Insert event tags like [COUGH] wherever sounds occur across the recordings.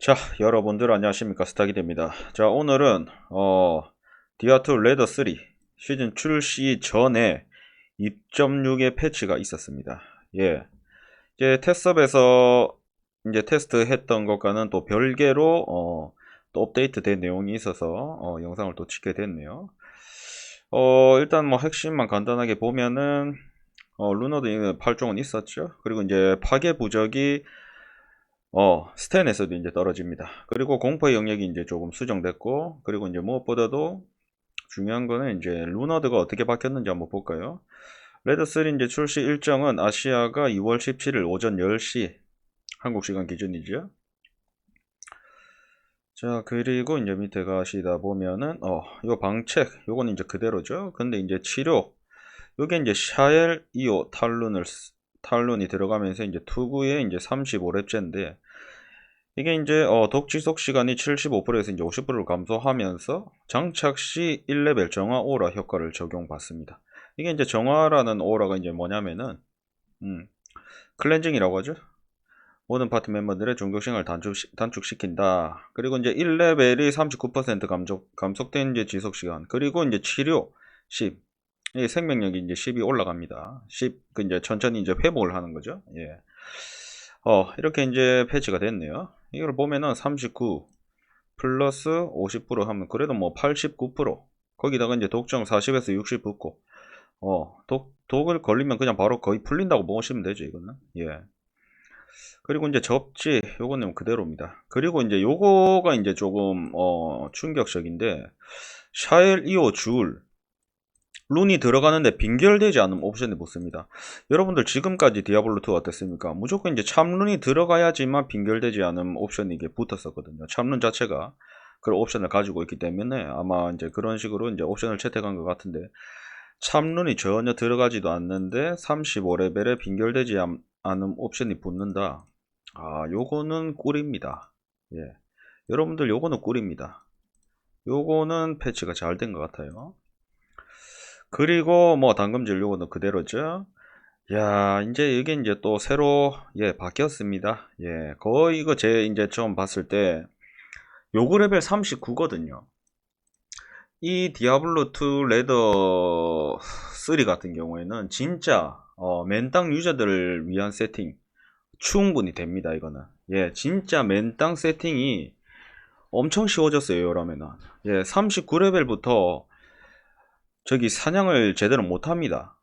자, 여러분들 안녕하십니까 스타기입니다. 자, 오늘은 어 디아2 레더 3 시즌 출시 전에 2.6의 패치가 있었습니다. 예. 이제 테스트업에서 이제 테스트했던 것과는 또 별개로 어, 또 업데이트된 내용이 있어서 어, 영상을 또 찍게 됐네요. 어, 일단 뭐 핵심만 간단하게 보면은 어, 루너드 8종은 있었죠. 그리고 이제 파괴 부적이 어, 스탠에서도 이제 떨어집니다. 그리고 공포의 영역이 이제 조금 수정됐고, 그리고 이제 무엇보다도 중요한 거는 이제 루너드가 어떻게 바뀌었는지 한번 볼까요? 레드3 이제 출시 일정은 아시아가 2월 17일 오전 10시 한국 시간 기준이죠. 자, 그리고 이제 밑에 가시다 보면은 어, 요 방책 요거는 이제 그대로죠. 근데 이제 치료 요게 이제 샤엘 2호 탈룬을 쓰- 탈론이 들어가면서 이제 투구에 이제 35렙째인데 이게 이제 어, 독 지속 시간이 75%에서 이제 50%로 감소하면서 장착 시 1레벨 정화 오라 효과를 적용받습니다. 이게 이제 정화라는 오라가 이제 뭐냐면은 음, 클렌징이라고 하죠. 모든 파트 멤버들의 시간을 단축, 단축 시킨다. 그리고 이제 1레벨이 39% 감속, 감속된 이제 지속 시간. 그리고 이제 치료 10. 이 생명력이 이제 10이 올라갑니다. 10, 그 이제 천천히 이제 회복을 하는 거죠. 예. 어, 이렇게 이제 패치가 됐네요. 이걸 보면은 39 플러스 50% 하면 그래도 뭐 89%. 거기다가 이제 독점 40에서 60 붙고, 어, 독, 독을 걸리면 그냥 바로 거의 풀린다고 보시면 되죠, 이거는. 예. 그리고 이제 접지, 요거는 그대로입니다. 그리고 이제 요거가 이제 조금, 어, 충격적인데, 샤엘 2호 줄, 룬이 들어가는데 빈결되지 않은 옵션을 붙습니다. 여러분들 지금까지 디아블로2 어땠습니까? 무조건 이제 참룬이 들어가야지만 빈결되지 않은 옵션이 이게 붙었었거든요. 참룬 자체가 그런 옵션을 가지고 있기 때문에 아마 이제 그런 식으로 이제 옵션을 채택한 것 같은데 참룬이 전혀 들어가지도 않는데 35레벨에 빈결되지 않- 않은 옵션이 붙는다. 아, 요거는 꿀입니다. 예. 여러분들 요거는 꿀입니다. 요거는 패치가 잘 된 것 같아요. 그리고 뭐 당금질 요거는 그대로죠. 야, 이제 이게 이제 또 새로 예, 바뀌었습니다. 예. 거의 이거 제 이제 처음 봤을 때 요구 레벨 39거든요. 이 디아블로 2 레더 3 같은 경우에는 진짜 어, 맨땅 유저들을 위한 세팅 충분히 됩니다, 이거는. 예, 진짜 맨땅 세팅이 엄청 쉬워졌어요, 이러면은. 예, 39레벨부터 저기 사냥을 제대로 못합니다.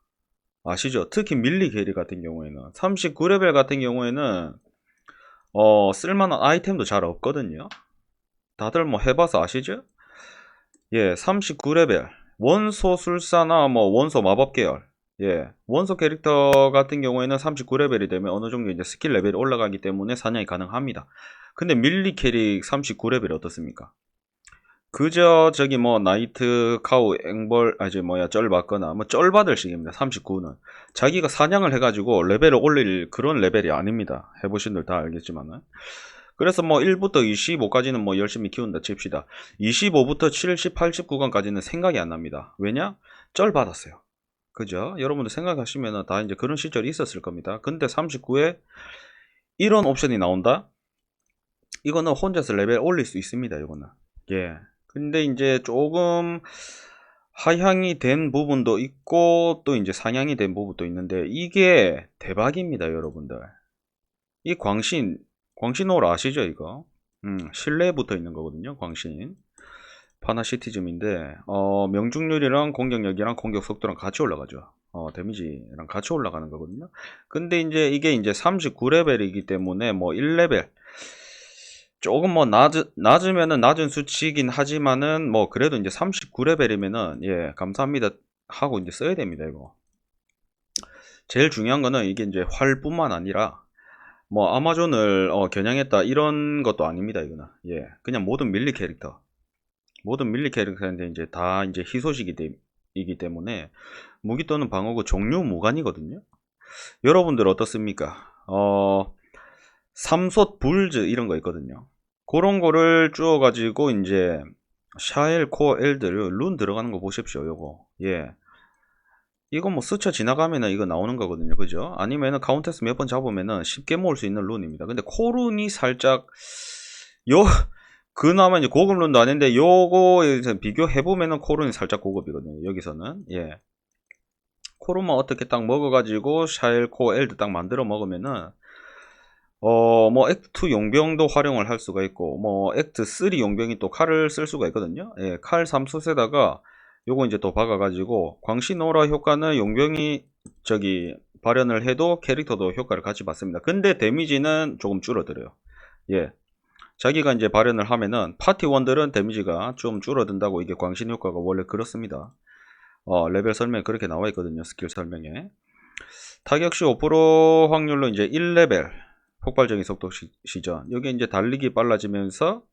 아시죠? 특히 밀리 게리 같은 경우에는 39레벨 같은 경우에는 어, 쓸만한 아이템도 잘 없거든요. 다들 뭐 해봐서 아시죠? 예, 39레벨 원소 술사나 뭐 원소 마법 계열 예, 원소 캐릭터 같은 경우에는 39레벨이 되면 어느 정도 이제 스킬 레벨이 올라가기 때문에 사냥이 가능합니다. 근데 밀리 캐릭 39레벨이 어떻습니까? 그저 저기 뭐 나이트 카우 앵벌 아지 뭐야 쩔 받거나 뭐 쩔 받을 식입니다. 39는 자기가 사냥을 해가지고 레벨을 올릴 그런 레벨이 아닙니다. 해보신 분들 다 알겠지만은 그래서 뭐 1부터 25까지는 뭐 열심히 키운다 칩시다. 25부터 70, 80 구간까지는 생각이 안 납니다. 왜냐? 쩔 받았어요. 그죠? 여러분들 생각하시면은 다 이제 그런 시절이 있었을 겁니다. 근데 39에 이런 옵션이 나온다? 이거는 혼자서 레벨 올릴 수 있습니다. 이거는. 예. 근데 이제 조금 하향이 된 부분도 있고 또 이제 상향이 된 부분도 있는데 이게 대박입니다, 여러분들. 이 광신 광신호를 아시죠, 이거? 음, 실내에 붙어 있는 거거든요, 광신. 파나시티즘인데 어, 명중률이랑 공격력이랑 공격 속도랑 같이 올라가죠. 어, 데미지랑 같이 올라가는 거거든요. 근데 이제 이게 이제 39레벨이기 때문에 뭐 1레벨 조금 뭐 낮, 낮으면은 낮은 수치이긴 하지만은 뭐 그래도 이제 39레벨이면은 예, 감사합니다 하고 이제 써야 됩니다, 이거. 제일 중요한 거는 이게 이제 활뿐만 아니라 뭐 아마존을 어, 겨냥했다 이런 것도 아닙니다, 이거는. 예. 그냥 모든 밀리 캐릭터. 모든 밀리 캐릭터인데 이제 다 이제 희소식이 되- 이기 때문에 무기 또는 방어구 종류 무관이거든요. 여러분들 어떻습니까? 어, 삼솥 불즈 이런 거 있거든요. 그런 거를 주워 가지고 이제 샤엘 코어 엘드를 룬 들어가는 거 보십시오. 요거. 예. 이거 뭐 스쳐 지나가면은 이거 나오는 거거든요. 그죠? 아니면은 카운테스 몇 번 잡으면은 쉽게 모을 수 있는 룬입니다. 근데 코룬이 살짝 요 [LAUGHS] 그나마 이제 고급 룬도 아닌데 요거에 비교해 보면은 코run이 살짝 고급이거든요. 여기서는 예. 코run만 어떻게 딱 먹어 가지고 샤일코 엘드 딱 만들어 먹으면은 어 뭐 액트 2 용병도 활용을 할 수가 있고 뭐 액트 3 용병이 또 칼을 쓸 수가 있거든요. 예, 칼 3숫에다가 요거 이제 또 박아가지고 광시노라 효과는 용병이 저기 발현을 해도 캐릭터도 효과를 같이 받습니다. 근데 데미지는 조금 줄어들어요. 예. 자기가 이제 발현을 하면은 파티원들은 데미지가 좀 줄어든다고 이게 광신 효과가 원래 그렇습니다. 어, 레벨 설명에 그렇게 나와 있거든요. 스킬 설명에. 타격 시 5% 확률로 이제 1레벨 폭발적인 속도 시, 시전. 여기 이제 달리기 빨라지면서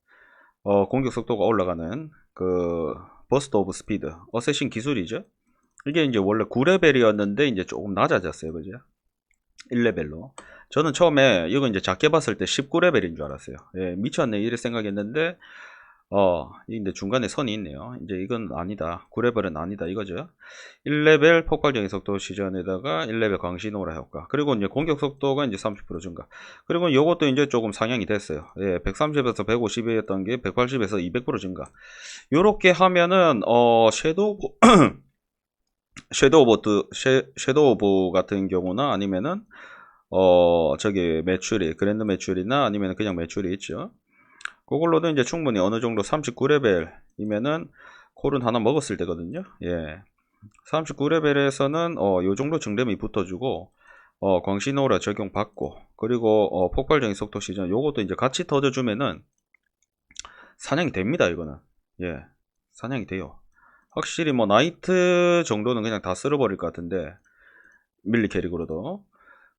어, 공격 속도가 올라가는 그 버스트 오브 스피드. 어쌔신 기술이죠. 이게 이제 원래 9레벨이었는데 이제 조금 낮아졌어요. 그죠? 1레벨로. 저는 처음에 이거 이제 작게 봤을 때 19레벨인 줄 알았어요. 예, 미쳤네 이래 생각했는데 어, 근데 중간에 선이 있네요. 이제 이건 아니다. 9레벨은 아니다 이거죠. 1레벨 폭발적인 속도 시전에다가 1레벨 광신오라 효과. 그리고 이제 공격 속도가 이제 30% 증가. 그리고 이것도 이제 조금 상향이 됐어요. 예, 130에서 150이었던 게 180에서 200% 증가. 요렇게 하면은 어, 섀도우 [CLEARS THROAT] 섀도우 오브 섀- 섀도우 오브 같은 경우나 아니면은 어 저기 매출이 그랜드 매출이나 아니면 그냥 매출이 있죠. 그걸로도 이제 충분히 어느 정도 39레벨이면은 콜은 하나 먹었을 때거든요. 예. 39레벨에서는 어, 요 정도 증dem이 붙어주고 어, 광신호라 적용받고 그리고 어, 폭발적인 속도 시전 요것도 이제 같이 터져주면은 사냥이 됩니다 이거는 예 사냥이 돼요 확실히 뭐 나이트 정도는 그냥 다 쓸어버릴 것 같은데 밀리 캐릭으로도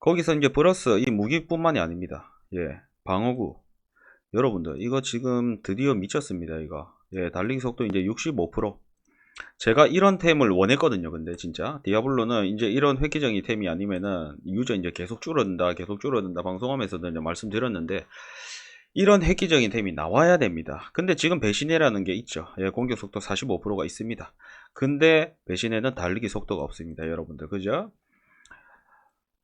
거기서 이제 플러스 이 무기뿐만이 아닙니다. 예, 방어구. 여러분들 이거 지금 드디어 미쳤습니다. 이거. 예, 달리기 속도 이제 65%. 제가 이런 템을 원했거든요. 근데 진짜 디아블로는 이제 이런 획기적인 템이 아니면은 유저 이제 계속 줄어든다, 계속 줄어든다 방송하면서도 이제 말씀드렸는데 이런 획기적인 템이 나와야 됩니다. 근데 지금 배신해라는 게 있죠. 예, 공격 속도 45%가 있습니다. 근데 배신해는 달리기 속도가 없습니다. 여러분들 그죠?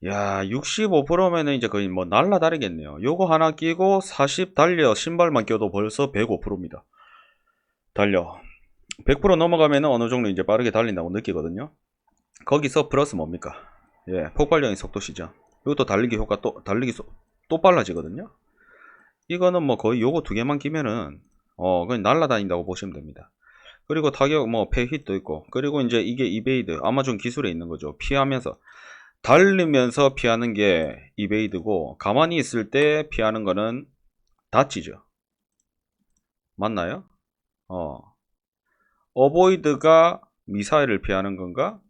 야, 65%면은 이제 거의 뭐 날라 다르겠네요. 요거 하나 끼고 40 달려 신발만 껴도 벌써 105%입니다. 달려. 100% 넘어가면은 어느 정도 이제 빠르게 달린다고 느끼거든요. 거기서 플러스 뭡니까? 예, 폭발적인 속도 시전. 이것도 달리기 효과 또 달리기 속- 또 빨라지거든요. 이거는 뭐 거의 요거 두 개만 끼면은 어 그냥 날라다닌다고 보시면 됩니다. 그리고 타격 뭐 패hit도 있고 그리고 이제 이게 이베이드 아마존 기술에 있는 거죠. 피하면서 달리면서 피하는 게 이베이드고 가만히 있을 때 피하는 거는 다치죠. 맞나요? 어. 어보이드가 미사일을 피하는 건가?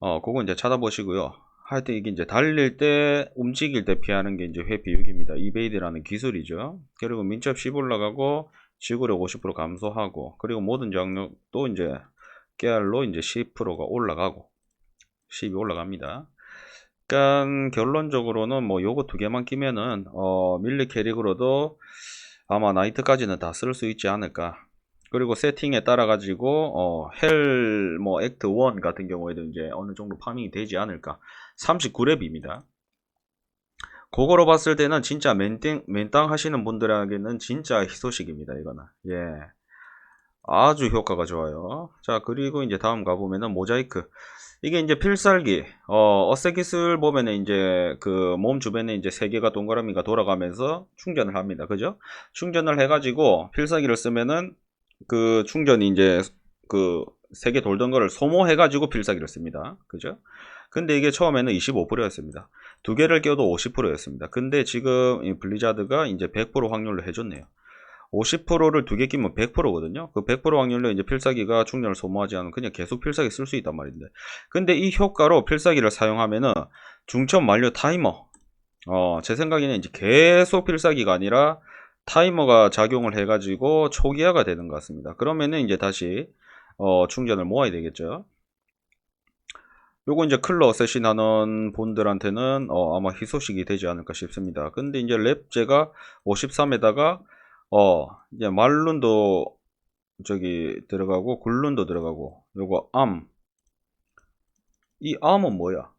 어, 그거 이제 찾아보시고요. 하여튼 이게 이제 달릴 때, 움직일 때 피하는 게 이제 회비육입니다. 이베이드라는 기술이죠. 그리고 민첩 10 올라가고, 지구력 50% 감소하고, 그리고 모든 장력도 이제 깨알로 이제 10%가 올라가고, 10이 올라갑니다. 그러니까 결론적으로는 뭐 요거 두 개만 끼면은 어 밀리 캐릭으로도 아마 나이트까지는 다 쓸 수 있지 않을까. 그리고 세팅에 따라 가지고 어헬뭐 액트 1 같은 경우에도 이제 어느 정도 파밍이 되지 않을까. 39렙입니다. 그거로 봤을 때는 진짜 맨땅, 맨땅 하시는 분들에게는 진짜 희소식입니다. 이거는. 예. 아주 효과가 좋아요. 자, 그리고 이제 다음 가보면은 모자이크. 이게 이제 필살기, 어, 어세 기술 보면은 이제 그 몸 주변에 이제 세 개가 동그라미가 돌아가면서 충전을 합니다. 그죠? 충전을 해가지고 필살기를 쓰면은 그 충전이 이제 그 세 개 돌던 거를 소모해가지고 필살기를 씁니다. 그죠? 근데 이게 처음에는 25%였습니다. 두 개를 껴도 50%였습니다. 근데 지금 이 블리자드가 이제 100% 확률로 해줬네요. 50%를 두 개 끼면 100%거든요. 그 100% 확률로 이제 필살기가 충전을 소모하지 않으면 그냥 계속 필살기 쓸 수 있단 말인데. 근데 이 효과로 필살기를 사용하면은 중첩 만료 타이머. 어, 제 생각에는 이제 계속 필살기가 아니라 타이머가 작용을 해가지고 초기화가 되는 것 같습니다. 그러면은 이제 다시 어, 충전을 모아야 되겠죠. 요거 이제 클러 어쌔신 하는 분들한테는 어, 아마 희소식이 되지 않을까 싶습니다. 근데 이제 랩제가 53에다가 어, 이제 말룬도 저기 들어가고 굴룬도 들어가고 요거 암. 이 암은 뭐야?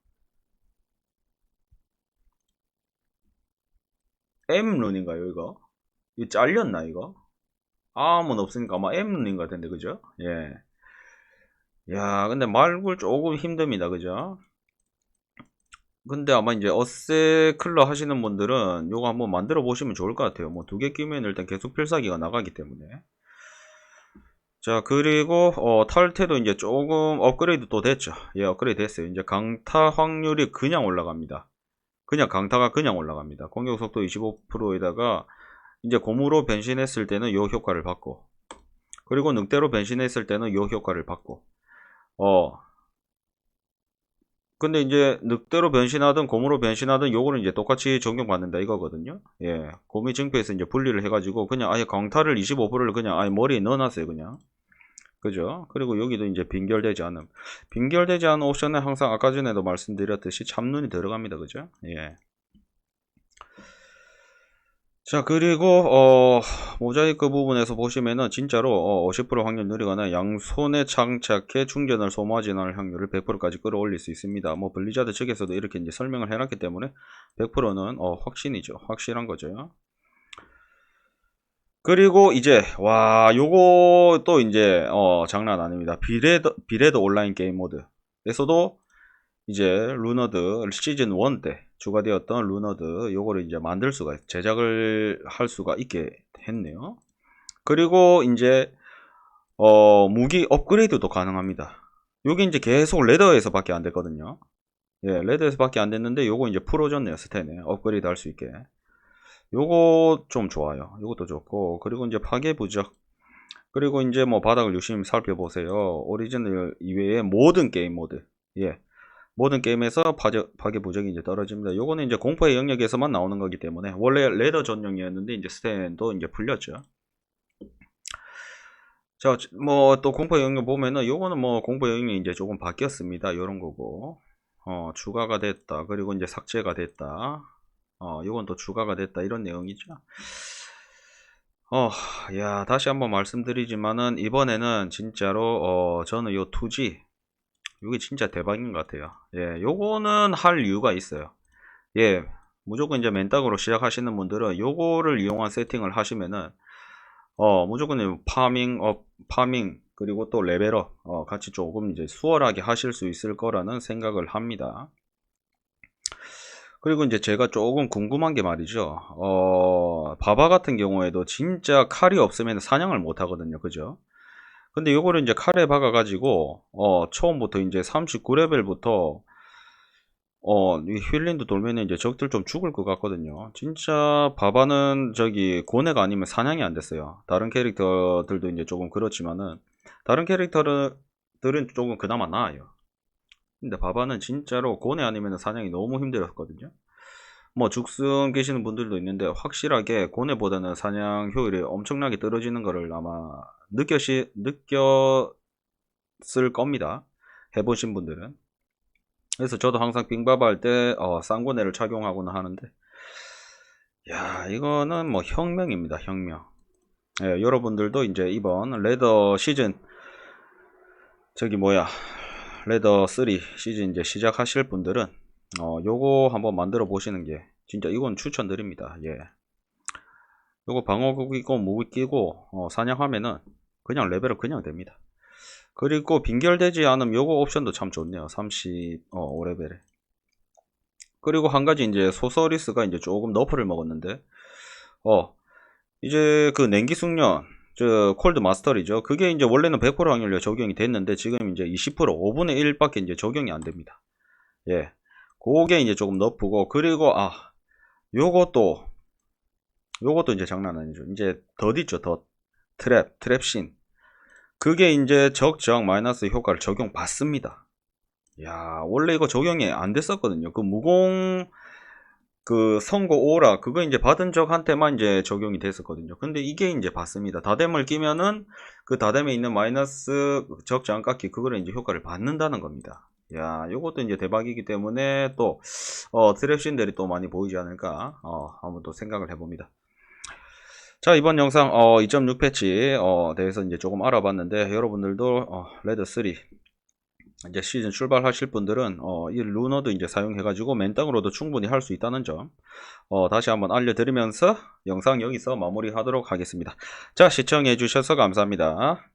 M 룬인가요, 이거? 이거 잘렸나 이거? 아무는 없으니까 아마 M인 것 같은데 그죠? 예. 야 근데 말굴 조금 힘듭니다 그죠? 근데 아마 이제 어세 클러 하시는 분들은 요거 한번 만들어 보시면 좋을 것 같아요. 뭐 두 개 끼면 일단 계속 필살기가 나가기 때문에. 자 그리고 어, 탈퇴도 이제 조금 업그레이드 또 됐죠. 예 업그레이드 됐어요. 이제 강타 확률이 그냥 올라갑니다. 그냥 강타가 그냥 올라갑니다. 공격 속도 25%에다가 이제 고무로 변신했을 때는 요 효과를 받고 그리고 늑대로 변신했을 때는 요 효과를 받고 어 근데 이제 늑대로 변신하든 곰으로 변신하든 요거는 이제 똑같이 적용받는다 이거거든요. 예. 곰이 증표에서 이제 분리를 해가지고 그냥 아예 강타를 25%를 그냥 아예 머리에 넣어놨어요 그냥. 그죠? 그리고 여기도 이제 빈결되지 않음. 빈결되지 않은 옵션에 항상 아까 전에도 말씀드렸듯이 참눈이 들어갑니다. 그죠? 예. 자 그리고 어 모자이크 부분에서 보시면은 진짜로 어, 50% 확률 느리거나 양손에 장착해 충전을 소모하지 않을 확률을 100%까지 끌어올릴 수 있습니다. 뭐 블리자드 측에서도 이렇게 이제 설명을 해놨기 때문에 100%는 어, 확신이죠. 확실한 거죠. 그리고 이제 와 요거 또 이제 어, 장난 아닙니다. 비레드 비레드 온라인 게임 모드에서도 이제 루너드 시즌 1 때 추가되었던 루너드 요거를 이제 만들 수가 제작을 할 수가 있게 했네요. 그리고 이제 어 무기 업그레이드도 가능합니다. 요게 이제 계속 레더에서밖에 안 됐거든요. 예, 레더에서밖에 안 됐는데 요거 이제 풀어줬네요. 스테네 업그레이드 할 수 있게. 요거 좀 좋아요. 요것도 좋고 그리고 이제 파괴 부적 그리고 이제 뭐 바닥을 유심히 살펴보세요. 오리지널 이외의 모든 게임 모드 예. 모든 게임에서 파괴, 부적이 이제 떨어집니다. 요거는 이제 공포의 영역에서만 나오는 거기 때문에 원래 레더 전용이었는데 이제 스탠도 이제 풀렸죠. 자, 뭐 또 공포의 영역 보면은 요거는 뭐 공포의 영역이 이제 조금 바뀌었습니다. 요런 거고. 어, 추가가 됐다. 그리고 이제 삭제가 됐다. 어, 요건 또 추가가 됐다. 이런 내용이죠. 어, 야, 다시 한번 말씀드리지만은 이번에는 진짜로 어, 저는 요 2G 이게 진짜 대박인 것 같아요. 예, 요거는 할 이유가 있어요. 예, 무조건 이제 맨땅으로 시작하시는 분들은 요거를 이용한 세팅을 하시면은 어 무조건 파밍 업 파밍 그리고 또 레벨업 어, 같이 조금 이제 수월하게 하실 수 있을 거라는 생각을 합니다. 그리고 이제 제가 조금 궁금한 게 말이죠. 어, 바바 같은 경우에도 진짜 칼이 없으면 사냥을 못 하거든요. 그죠? 근데 요거를 이제 칼에 박아 가지고 어 처음부터 이제 39레벨부터 어 힐린도 돌면 이제 적들 좀 죽을 것 같거든요. 진짜 바바는 저기 고뇌가 아니면 사냥이 안 됐어요. 다른 캐릭터들도 이제 조금 그렇지만은 다른 캐릭터들은 조금 그나마 나아요. 근데 바바는 진짜로 고뇌 아니면 사냥이 너무 힘들었거든요 뭐 죽순 계시는 분들도 있는데 확실하게 고뇌보다는 사냥 효율이 엄청나게 떨어지는 것을 아마 느껴시, 느꼈을 겁니다. 해보신 분들은. 그래서 저도 항상 빙바바 할때 어, 쌍고뇌를 착용하거나 하는데 야 이거는 뭐 혁명입니다 혁명 예, 여러분들도 이제 이번 레더 시즌 저기 뭐야 레더 3 시즌 이제 시작하실 분들은 어, 요거 한번 만들어 보시는 게 진짜 이건 추천드립니다. 예. 요거 방어구 끼고 무기 끼고 어, 사냥하면은 그냥 레벨은 그냥 됩니다. 그리고 빈결되지 않음 요거 옵션도 참 좋네요. 35레벨에. 그리고 한 가지 이제 소서리스가 이제 조금 너프를 먹었는데 어 이제 그 냉기 숙련 저 콜드 마스터리죠. 그게 이제 원래는 100% 확률로 적용이 됐는데 지금 이제 20% 5분의 1밖에 이제 적용이 안 됩니다. 예. 그게 이제 조금 너프고 그리고 아 요것도 요것도 이제 장난 아니죠. 이제 덧 있죠 덧. 트랩 트랩신. 그게 이제 적정 마이너스 효과를 적용 받습니다. 야 원래 이거 적용이 안 됐었거든요. 그 무공 그 선고 오라 그거 이제 받은 적한테만 이제 적용이 됐었거든요. 근데 이게 이제 받습니다. 다뎀을 끼면은 그 다뎀에 있는 마이너스 적정 깎기 그거를 이제 효과를 받는다는 겁니다 야, 요것도 이제 대박이기 때문에 또, 어, 트랩신들이 또 많이 보이지 않을까, 어, 한번 또 생각을 해봅니다. 자, 이번 영상, 어, 2.6 패치, 어, 대해서 이제 조금 알아봤는데, 여러분들도, 어, 레드 3, 이제 시즌 출발하실 분들은 어, 이 루너도 이제 사용해가지고 맨땅으로도 충분히 할 수 있다는 점 어, 다시 한번 알려드리면서 영상 여기서 마무리 하도록 하겠습니다. 자 시청해 주셔서 감사합니다.